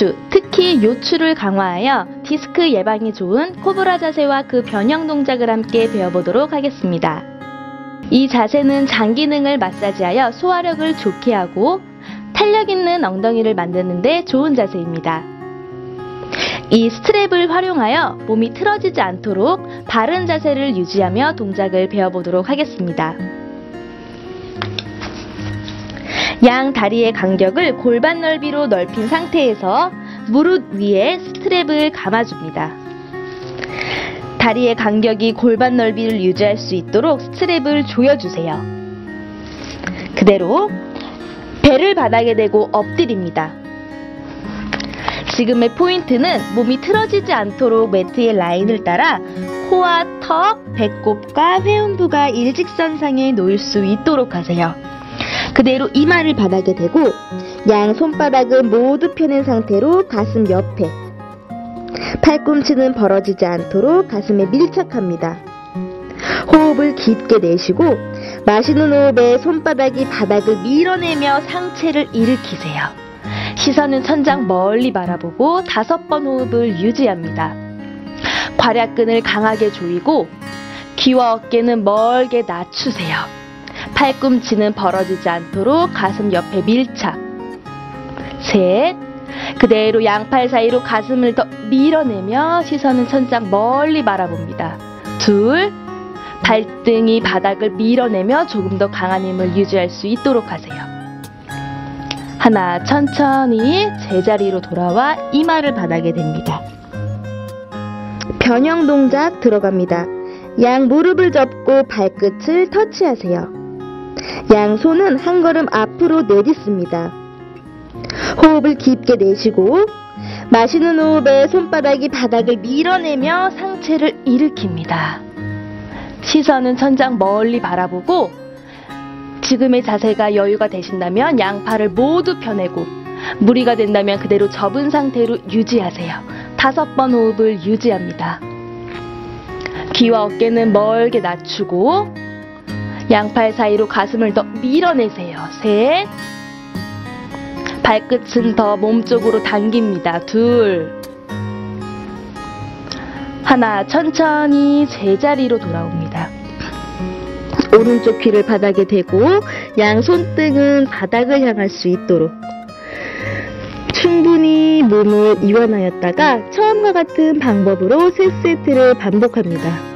요추, 특히 요추를 강화하여 디스크 예방에 좋은 코브라 자세와 그 변형 동작을 함께 배워보도록 하겠습니다. 이 자세는 장 기능을 마사지하여 소화력을 좋게 하고 탄력 있는 엉덩이를 만드는데 좋은 자세입니다. 이 스트랩을 활용하여 몸이 틀어지지 않도록 바른 자세를 유지하며 동작을 배워보도록 하겠습니다. 양 다리의 간격을 골반 넓이로 넓힌 상태에서 무릎 위에 스트랩을 감아줍니다. 다리의 간격이 골반 넓이를 유지할 수 있도록 스트랩을 조여주세요. 그대로 배를 바닥에 대고 엎드립니다. 지금의 포인트는 몸이 틀어지지 않도록 매트의 라인을 따라 코와 턱, 배꼽과 회음부가 일직선상에 놓일 수 있도록 하세요. 그대로 이마를 바닥에 대고 양 손바닥은 모두 펴낸 상태로 가슴 옆에 팔꿈치는 벌어지지 않도록 가슴에 밀착합니다. 호흡을 깊게 내쉬고 마시는 호흡에 손바닥이 바닥을 밀어내며 상체를 일으키세요. 시선은 천장 멀리 바라보고 다섯 번 호흡을 유지합니다. 괄약근을 강하게 조이고 귀와 어깨는 멀게 낮추세요. 팔꿈치는 벌어지지 않도록 가슴 옆에 밀착. 셋. 그대로 양팔 사이로 가슴을 더 밀어내며 시선은 천장 멀리 바라봅니다. 둘. 발등이 바닥을 밀어내며 조금 더 강한 힘을 유지할 수 있도록 하세요. 하나, 천천히 제자리로 돌아와 이마를 바닥에 댑니다. 변형 동작 들어갑니다. 양 무릎을 접고 발끝을 터치하세요. 양 손은 한 걸음 앞으로 내딛습니다. 호흡을 깊게 내쉬고 마시는 호흡에 손바닥이 바닥을 밀어내며 상체를 일으킵니다. 시선은 천장 멀리 바라보고 지금의 자세가 여유가 되신다면 양팔을 모두 펴내고 무리가 된다면 그대로 접은 상태로 유지하세요. 다섯 번 호흡을 유지합니다. 귀와 어깨는 멀게 낮추고 양팔 사이로 가슴을 더 밀어내세요. 셋. 발끝은 더 몸쪽으로 당깁니다. 둘. 하나, 천천히 제자리로 돌아옵니다. 오른쪽 귀를 바닥에 대고 양 손등은 바닥을 향할 수 있도록 충분히 몸을 이완하였다가 처음과 같은 방법으로 세 세트를 반복합니다.